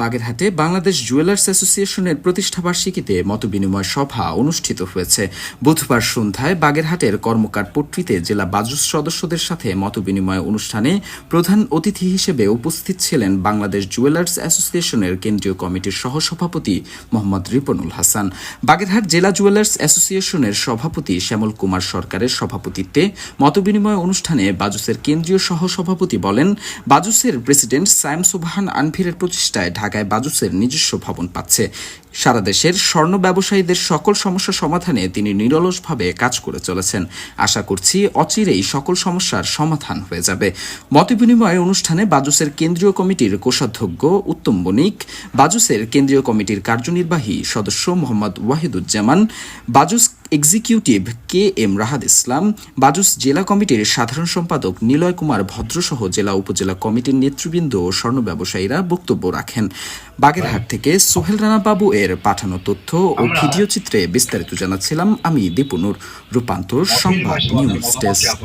বাগেরহাটে বাংলাদেশ জুয়েলার্স অ্যাসোসিয়েশনের প্রতিষ্ঠাবার্ষিকীতে মতবিনিময় সভা অনুষ্ঠিত হয়েছে। বুধবার সন্ধ্যায় বাগেরহাটের কর্মকার পট্টিতে জেলা বাজুস সদস্যদের সাথে মতবিনিময় অনুষ্ঠানে প্রধান অতিথি হিসেবে উপস্থিত ছিলেন বাংলাদেশ জুয়েলার্স অ্যাসোসিয়েশনের কেন্দ্রীয় কমিটির সহসভাপতি মোহাম্মদ রিপনুল হাসান। বাগেরহাট জেলা জুয়েলার্স অ্যাসোসিয়েশনের সভাপতি শ্যামল কুমার সরকারের সভাপতিত্বে মতবিনিময় অনুষ্ঠানে বাজুসের কেন্দ্রীয় সহসভাপতি বলেন, বাজুসের প্রেসিডেন্ট সায়েম সুবহান আনভিরের প্রচেষ্টায় ঢাকায় বাজুসের নিজস্ব ভবন পাচ্ছে। সারা দেশের স্বর্ণ ব্যবসায়ীদের সকল সমস্যা সমাধানে তিনি নিরলসভাবে কাজ করে চলেছেন। আশা করছি অচিরেই সকল সমস্যার সমাধান হয়ে যাবে। মতবিনিময় অনুষ্ঠানে বাজুসের কেন্দ্রীয় কমিটির কোষাধ্যক্ষ উত্তম বণিক, বাজুসের কেন্দ্রীয় কমিটির কার্যনির্বাহী সদস্য Mohammad Wahiduzzaman, Bajus executive K M Rahad Islam Bajus জেলা কমিটির সাধারণ সম্পাদক নিলয় কুমার ভদ্রসহ জেলা উপজেলা কমিটির নেতৃবৃন্দ ও স্বর্ণ ব্যবসায়ীরা বক্তব্য রাখেন। বাগেরহাট থেকে সোহেল রানা বাবু এর পাঠানো তথ্য ও ভিডিও চিত্রে বিস্তারিত জানাচ্ছিলাম আমি দীপুনুর রূপান্তর সংবাদ নিউজ ডেস্ক।